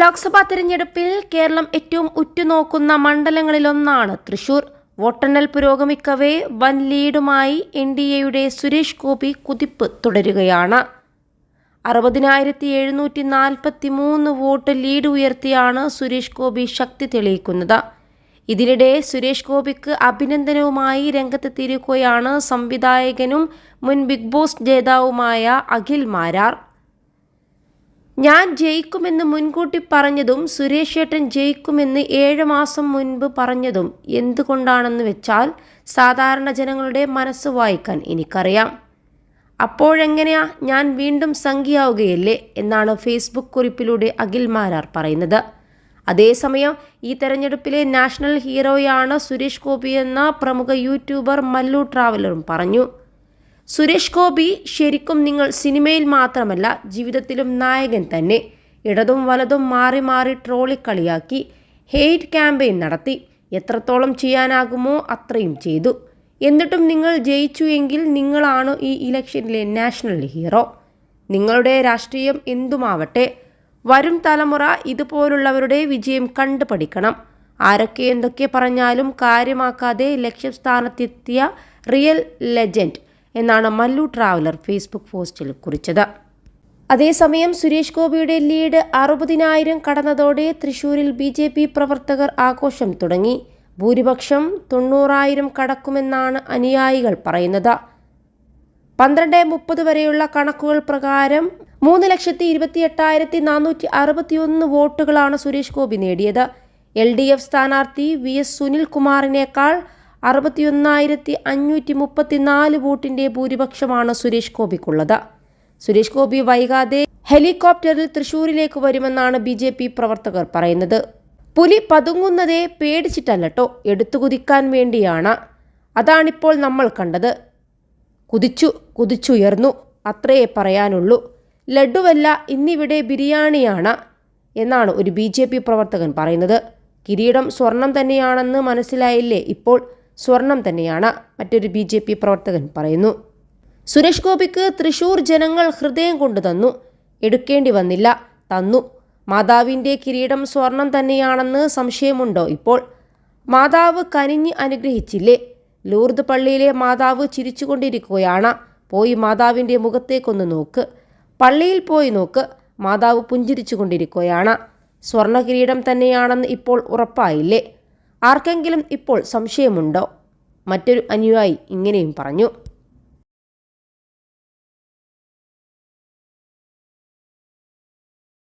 ലോക്സഭാ തിരഞ്ഞെടുപ്പിൽ കേരളം ഏറ്റവും ഉറ്റുനോക്കുന്ന മണ്ഡലങ്ങളിലൊന്നാണ് തൃശൂർ. വോട്ടെണ്ണൽ പുരോഗമിക്കവേ വൻ ലീഡുമായി എൻ ഡി എയുടെ സുരേഷ് ഗോപി കുതിപ്പ് തുടരുകയാണ്. അറുപതിനായിരത്തി എഴുന്നൂറ്റി നാൽപ്പത്തി മൂന്ന് വോട്ട് ലീഡ് ഉയർത്തിയാണ് സുരേഷ് ഗോപി ശക്തി തെളിയിക്കുന്നത്. ഇതിനിടെ സുരേഷ് ഗോപിക്ക് അഭിനന്ദനവുമായി രംഗത്തെത്തിയിരിക്കുകയാണ് സംവിധായകനും മുൻ ബിഗ് ബോസ് ജേതാവുമായ അഖിൽ മാരാർ. ഞാൻ ജയിക്കുമെന്ന് മുൻകൂട്ടി പറഞ്ഞതും സുരേഷ് ഏട്ടൻ ജയിക്കുമെന്ന് ഏഴ് മാസം മുൻപ് പറഞ്ഞതും എന്തുകൊണ്ടാണെന്ന് വെച്ചാൽ സാധാരണ ജനങ്ങളുടെ മനസ്സ് വായിക്കാൻ എനിക്കറിയാം. അപ്പോഴെങ്ങനെയാ ഞാൻ വീണ്ടും സംഖ്യയാവുകയല്ലേ എന്നാണ് ഫേസ്ബുക്ക് കുറിപ്പിലൂടെ അഖിൽ മാരാർ പറയുന്നത്. അതേസമയം ഈ തെരഞ്ഞെടുപ്പിലെ നാഷണൽ ഹീറോയാണ് സുരേഷ് ഗോപി എന്ന പ്രമുഖ യൂട്യൂബർ മല്ലു ട്രാവലറും പറഞ്ഞു. സുരേഷ് ഗോപി ശരിക്കും നിങ്ങൾ സിനിമയിൽ മാത്രമല്ല ജീവിതത്തിലും നായകൻ തന്നെ. ഇടതും വലതും മാറി മാറി ട്രോളി കളിയാക്കി ഹെയ്റ്റ് ക്യാമ്പയിൻ നടത്തി. എത്രത്തോളം ചെയ്യാനാകുമോ അത്രയും ചെയ്തു. എന്നിട്ടും നിങ്ങൾ ജയിച്ചു എങ്കിൽ നിങ്ങളാണ് ഈ ഇലക്ഷനിലെ നാഷണൽ ഹീറോ. നിങ്ങളുടെ രാഷ്ട്രീയം എന്തുമാവട്ടെ വരും തലമുറ ഇതുപോലുള്ളവരുടെ വിജയം കണ്ടു പഠിക്കണം ആരൊക്കെ എന്തൊക്കെ പറഞ്ഞാലും കാര്യമാക്കാതെ ലക്ഷ്യസ്ഥാനത്തെത്തിയ റിയൽ ലെജൻഡ് എന്നാണ് മല്ലു ട്രാവലർ ഫേസ്ബുക്ക് പോസ്റ്റിൽ കുറിച്ചത്. അതേസമയം സുരേഷ് ഗോപിയുടെ ലീഡ് അറുപതിനായിരം കടന്നതോടെ തൃശൂരിൽ ബി ജെ പി പ്രവർത്തകർ ആഘോഷം തുടങ്ങി. ഭൂരിപക്ഷം തൊണ്ണൂറായിരം കടക്കുമെന്നാണ് അനുയായികൾ പറയുന്നത്. പന്ത്രണ്ട് മുപ്പത് വരെയുള്ള കണക്കുകൾ പ്രകാരം മൂന്ന് ലക്ഷത്തി ഇരുപത്തി എട്ടായിരത്തി നാനൂറ്റി അറുപത്തിയൊന്ന് വോട്ടുകളാണ് സുരേഷ് ഗോപി നേടിയത്. എൽ ഡി എഫ് സ്ഥാനാർത്ഥി വി എസ് സുനിൽകുമാറിനേക്കാൾ അറുപത്തിയൊന്നായിരത്തി അഞ്ഞൂറ്റി മുപ്പത്തിനാല് വോട്ടിന്റെ ഭൂരിപക്ഷമാണ് സുരേഷ് ഗോപിക്കുള്ളത്. സുരേഷ് ഗോപി വൈകാതെ ഹെലികോപ്റ്ററിൽ തൃശൂരിലേക്ക് വരുമെന്നാണ് ബി ജെ പി പ്രവർത്തകർ പറയുന്നത്. പുലി പതുങ്ങുന്നതേ പേടിച്ചിട്ടല്ലട്ടോ എടുത്തു കുതിക്കാൻ വേണ്ടിയാണ്. അതാണിപ്പോൾ നമ്മൾ കണ്ടത്. കുതിച്ചു കുതിച്ചുയർന്നു അത്രയേ പറയാനുള്ളൂ. ലഡുവല്ല ഇന്നിവിടെ ബിരിയാണിയാണ് എന്നാണ് ഒരു ബി പ്രവർത്തകൻ പറയുന്നത്. കിരീടം സ്വർണം തന്നെയാണെന്ന് മനസ്സിലായില്ലേ ഇപ്പോൾ? സ്വർണം തന്നെയാണ് മറ്റൊരു ബി ജെ പി പ്രവർത്തകൻ പറയുന്നു. സുരേഷ് ഗോപിക്ക് തൃശൂർ ജനങ്ങൾ ഹൃദയം കൊണ്ടു തന്നു. എടുക്കേണ്ടി വന്നില്ല തന്നു. മാതാവിന്റെ കിരീടം സ്വർണം തന്നെയാണെന്ന് സംശയമുണ്ടോ ഇപ്പോൾ? മാതാവ് കനിഞ്ഞ് അനുഗ്രഹിച്ചില്ലേ? ലൂർദ് പള്ളിയിലെ മാതാവ് ചിരിച്ചുകൊണ്ടിരിക്കുകയാണ്. പോയി മാതാവിന്റെ മുഖത്തേക്കൊന്ന് നോക്ക്. പള്ളിയിൽ പോയി നോക്ക്. മാതാവ് പുഞ്ചിരിച്ചുകൊണ്ടിരിക്കുകയാണ്. സ്വർണ കിരീടം തന്നെയാണെന്ന് ഇപ്പോൾ ഉറപ്പായില്ലേ? ആർക്കെങ്കിലും ഇപ്പോൾ സംശയമുണ്ടോ? മറ്റൊരു അനുയായി ഇങ്ങനെയും പറഞ്ഞു.